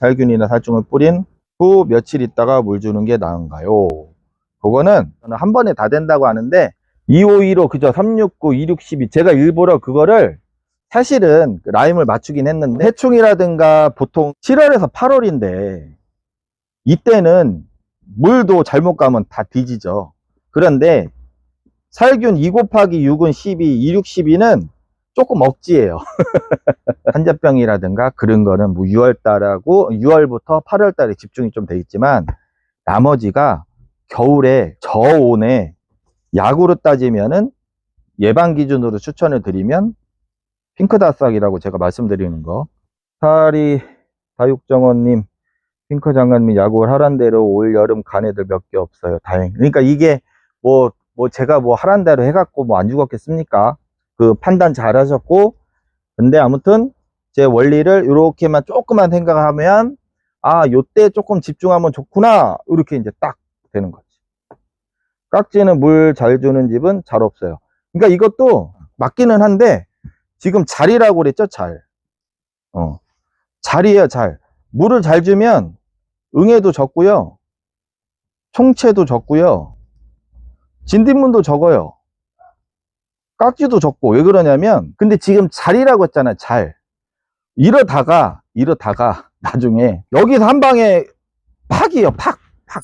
살균이나 살충을 뿌린 후 며칠 있다가 물 주는 게 나은가요? 그거는 한 번에 다 된다고 하는데 2515 그죠 369 2612 제가 일부러 그거를 사실은 그 라임을 맞추긴 했는데 해충이라든가 보통 7월에서 8월인데 이때는 물도 잘못 가면 다 뒤지죠 그런데 살균 2 곱하기 6은 12 2 6 12는 조금 억지예요. 한자병이라든가 그런 거는 뭐 6월달하고 6월부터 8월달에 집중이 좀 돼 있지만 나머지가 겨울에 저온에 약으로 따지면은 예방 기준으로 추천을 드리면 핑크다싹이라고 제가 말씀드리는 거. 사리 다육정원님 핑크 장관님 야구를 하란 대로 올 여름 간 애들 몇 개 없어요. 다행. 그러니까 이게 뭐뭐 제가 뭐 하란 대로 해갖고 뭐 안 죽었겠습니까 그 판단 잘 하셨고 근데 아무튼 제 원리를 이렇게만 조금만 생각하면 아 요때 조금 집중하면 좋구나 이렇게 이제 딱 되는 거지. 깍지는 물 잘 주는 집은 잘 없어요. 그러니까 이것도 맞기는 한데 지금 잘이라고 그랬죠 잘. 어, 잘이에요 잘. 물을 잘 주면 응애도 적고요 총채도 적고요 진딧문도 적어요 깍지도 적고 왜 그러냐면 근데 지금 잘이라고 했잖아요 잘. 이러다가 이러다가 나중에 여기서 한 방에 팍이에요 팍 팍.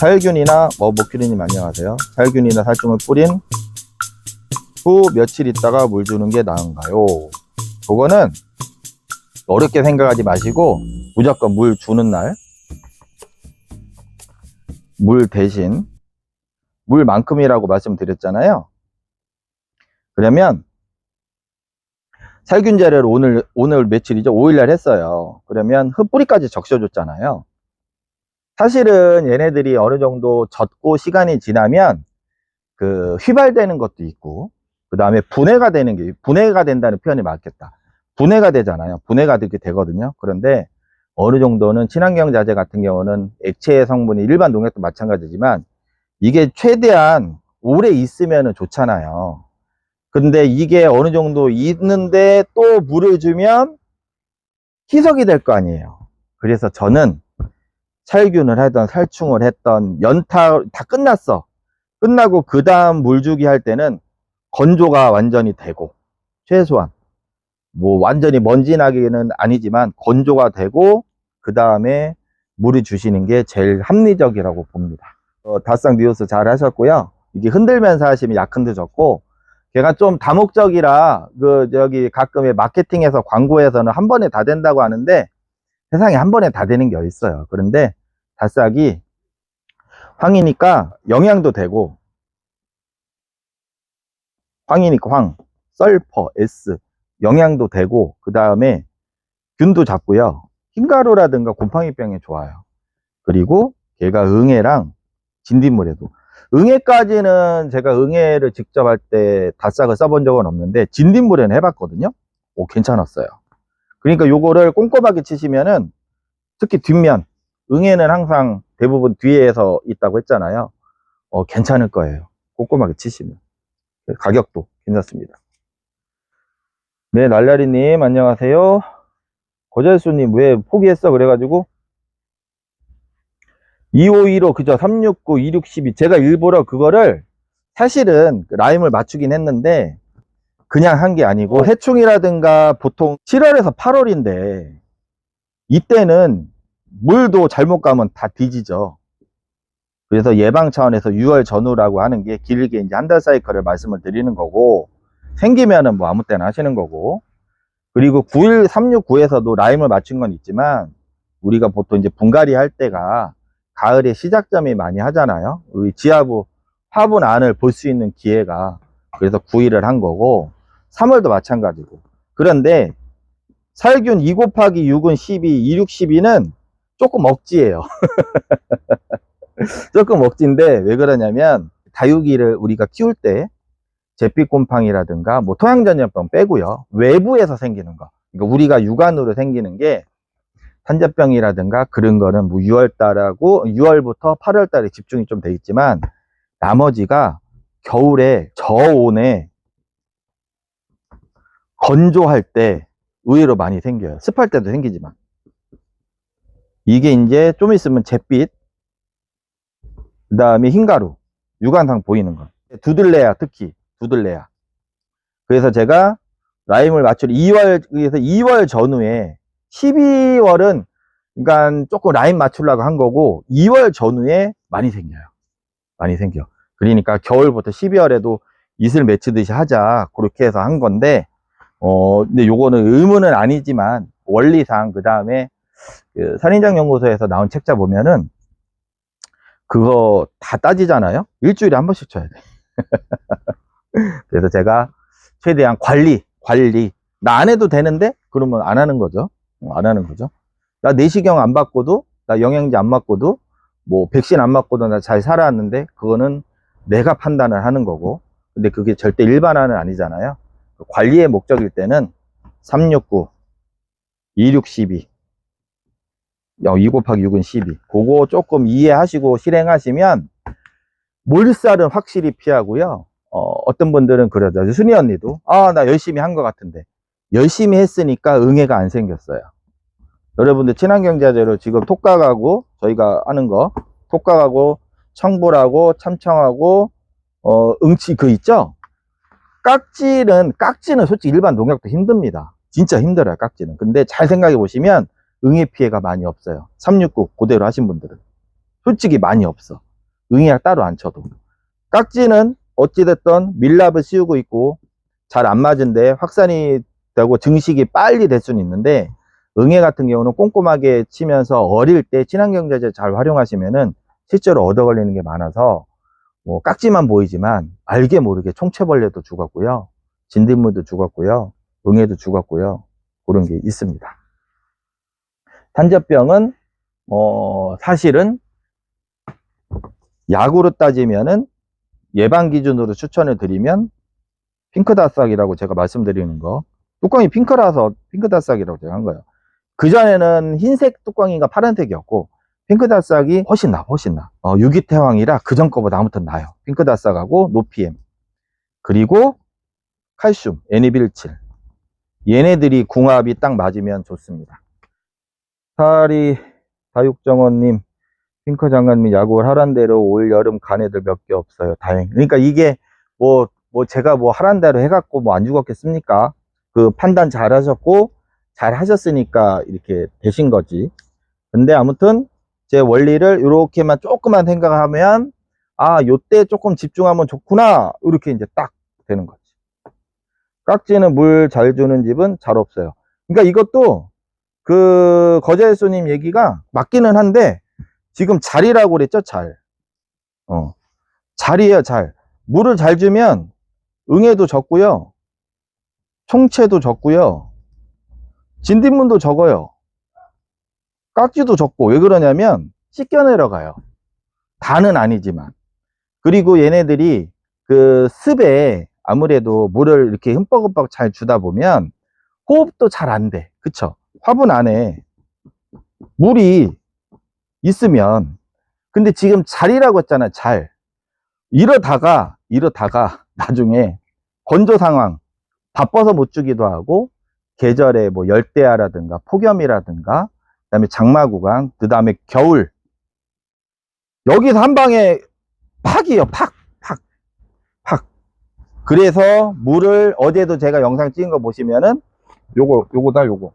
살균이나 뭐 목큐리님 안녕하세요. 살균이나 살충을 뿌린 후 며칠 있다가 물 주는 게 나은가요? 그거는 어렵게 생각하지 마시고 무조건 물 주는 날 물 대신 물만큼이라고 말씀드렸잖아요. 그러면 살균제를 오늘 오늘 며칠이죠? 5일날 했어요. 그러면 흙뿌리까지 적셔줬잖아요. 사실은 얘네들이 어느 정도 젖고 시간이 지나면 그 휘발되는 것도 있고 그 다음에 분해가 되는 게 분해가 된다는 표현이 맞겠다. 분해가 되잖아요. 분해가 되게 되거든요. 그런데 어느 정도는 친환경 자재 같은 경우는 액체 성분이 일반 농약도 마찬가지지만 이게 최대한 오래 있으면 좋잖아요. 근데 이게 어느 정도 있는데 또 물을 주면 희석이 될 거 아니에요. 그래서 저는 살균을 하던 살충을 했던 연타 다 끝났어. 끝나고 그 다음 물 주기 할 때는 건조가 완전히 되고 최소한 뭐 완전히 먼지 나기는 아니지만 건조가 되고 그 다음에 물을 주시는 게 제일 합리적이라고 봅니다. 어, 다쌍 뉴스 잘 하셨고요. 이게 흔들면서 하시면 약 흔들졌고 걔가 좀 다목적이라 그 저기 가끔의 마케팅에서 광고에서는 한 번에 다 된다고 하는데 세상에 한 번에 다 되는 게 어딨어요. 그런데 다싹이 황이니까 영양도 되고 황이니까 황, 썰퍼, S 영양도 되고 그 다음에 균도 잡고요. 흰가루라든가 곰팡이병에 좋아요. 그리고 걔가 응애랑 진딧물에도. 응애까지는 제가 응애를 직접 할 때 다싹을 써본 적은 없는데 진딧물에는 해봤거든요. 오 괜찮았어요. 그러니까 요거를 꼼꼼하게 치시면은 특히 뒷면 응애는 항상 대부분 뒤에서 있다고 했잖아요. 어, 괜찮을 거예요. 꼼꼼하게 치시면. 가격도 괜찮습니다 네, 날라리님, 안녕하세요. 거절수님, 왜 포기했어? 그래가지고, 2515, 그죠? 369, 2612. 제가 일부러 그거를, 사실은 그 라임을 맞추긴 했는데, 그냥 한 게 아니고, 해충이라든가 보통 7월에서 8월인데, 이때는 물도 잘못 가면 다 뒤지죠. 그래서 예방 차원에서 6월 전후라고 하는 게 길게 이제 한 달 사이클을 말씀을 드리는 거고, 생기면은 뭐 아무 때나 하시는 거고. 그리고 91, 369에서도 라임을 맞춘 건 있지만 우리가 보통 이제 분갈이 할 때가 가을에 시작점이 많이 하잖아요. 우리 지하부 화분 안을 볼 수 있는 기회가 그래서 9일을 한 거고 3월도 마찬가지고. 그런데 살균 2 곱하기 6은 12 2 6 12는 조금 억지예요. 조금 억지인데 왜 그러냐면 다육이를 우리가 키울 때 잿빛곰팡이라든가 뭐 토양전염병 빼고요. 외부에서 생기는 거. 그러니까 우리가 육안으로 생기는 게 탄저병이라든가 그런 거는 뭐 6월달하고 6월부터 8월달에 집중이 좀 돼 있지만 나머지가 겨울에 저온에 건조할 때 의외로 많이 생겨요. 습할 때도 생기지만. 이게 이제 좀 있으면 잿빛, 그 다음에 흰가루, 육안상 보이는 거. 두들레야, 특히. 두들레야. 그래서 제가 라임을 맞추려 2월, 그래서 2월 전후에 12월은 그러니까 조금 라임 맞추려고 한 거고 2월 전후에 많이 생겨요. 많이 생겨. 그러니까 겨울부터 12월에도 이슬 맺히듯이 하자. 그렇게 해서 한 건데, 어, 근데 요거는 의무는 아니지만 원리상 그 다음에 그 산인장 연구소에서 나온 책자 보면은 그거 다 따지잖아요. 일주일에 한 번씩 쳐야 돼. 그래서 제가 최대한 관리, 관리. 나 안 해도 되는데 그러면 안 하는 거죠. 어, 안 하는 거죠. 나 내시경 안 받고도 나 영양제 안 맞고도 뭐 백신 안 맞고도 나 잘 살아왔는데 그거는 내가 판단을 하는 거고 근데 그게 절대 일반화는 아니잖아요. 그 관리의 목적일 때는 369, 2612, 2 곱하기 6은 12. 그거 조금 이해하시고 실행하시면 몰살은 확실히 피하고요. 어, 떤 분들은 그러죠. 순이 언니도 아, 나 열심히 한 것 같은데 열심히 했으니까 응애가 안 생겼어요. 여러분들 친환경자재로 지금 톡각하고 저희가 하는 거 톡각하고 청불하고 참청하고 어, 응치 그 있죠? 깍지는, 깍지는 솔직히 일반 농약도 힘듭니다. 진짜 힘들어요, 깍지는. 근데 잘 생각해 보시면 응애 피해가 많이 없어요. 369 그대로 하신 분들은. 솔직히 많이 없어. 응애약 따로 안 쳐도. 깍지는 어찌됐든 밀랍을 씌우고 있고 잘 안 맞은데 확산이 되고 증식이 빨리 될 수는 있는데 응애 같은 경우는 꼼꼼하게 치면서 어릴 때 친환경자재 잘 활용하시면은 실제로 얻어 걸리는 게 많아서 뭐 깍지만 보이지만 알게 모르게 총체벌레도 죽었고요. 진딧물도 죽었고요. 응애도 죽었고요. 그런 게 있습니다. 탄저병은 어 사실은 약으로 따지면은 예방 기준으로 추천을 드리면 핑크다싹이라고 제가 말씀드리는 거 뚜껑이 핑크라서 핑크다싹이라고 제가 한 거예요. 그전에는 흰색 뚜껑인가 파란색이었고 핑크다싹이 훨씬 나, 훨씬 나. 어, 유기태왕이라 그전 거보다 아무튼 나요. 핑크다싹하고 노피엠. 그리고 칼슘, N217. 얘네들이 궁합이 딱 맞으면 좋습니다. 사리 다육정원님, 핑크 장관님 야구를 하란 대로 올 여름 간 애들 몇 개 없어요. 다행. 그러니까 이게 뭐, 뭐 제가 뭐 하란 대로 해갖고 뭐 안 죽었겠습니까? 그 판단 잘 하셨고, 잘 하셨으니까 이렇게 되신 거지. 근데 아무튼 제 원리를 이렇게만 조금만 생각하면 아 요때 조금 집중하면 좋구나 이렇게 이제 딱 되는 거지 깍지는 물 잘 주는 집은 잘 없어요 그러니까 이것도 그 거제수님 얘기가 맞기는 한데 지금 잘이라고 그랬죠 잘 어, 잘이에요 잘 물을 잘 주면 응애도 적고요 총체도 적고요 진딧문도 적어요 깍지도 적고 왜 그러냐면 씻겨 내려가요. 다는 아니지만. 그리고 얘네들이 그 습에 아무래도 물을 이렇게 흠뻑흠뻑 잘 주다 보면 호흡도 잘 안 돼. 그쵸? 화분 안에 물이 있으면 근데 지금 잘이라고 했잖아 잘 이러다가 이러다가 나중에 건조 상황 바빠서 못 주기도 하고 계절에 뭐 열대야라든가 폭염이라든가 그다음에 장마 구간, 그 다음에 겨울. 여기서 한 방에 팍이요, 팍, 팍, 팍. 그래서 물을 어제도 제가 영상 찍은 거 보시면은 요거, 요거다, 요거.